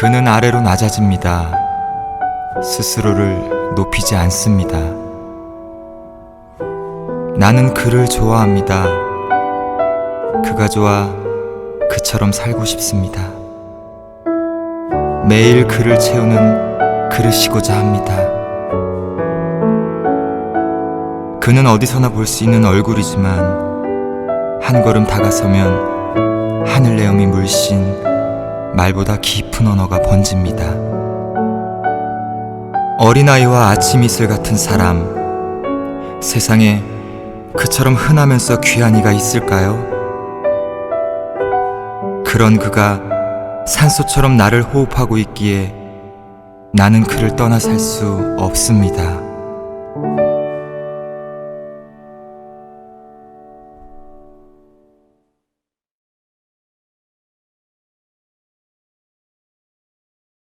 그는 아래로 낮아집니다. 스스로를 높이지 않습니다. 나는 그를 좋아합니다. 그가 좋아 그처럼 살고 싶습니다. 매일 그를 채우는 그릇이고자 합니다. 그는 어디서나 볼 수 있는 얼굴이지만 한 걸음 다가서면 하늘 내음이 물씬 말보다 깊은 언어가 번집니다. 어린아이와 아침 이슬 같은 사람, 세상에 그처럼 흔하면서 귀한 이가 있을까요? 그런 그가 산소처럼 나를 호흡하고 있기에 나는 그를 떠나 살 수 없습니다.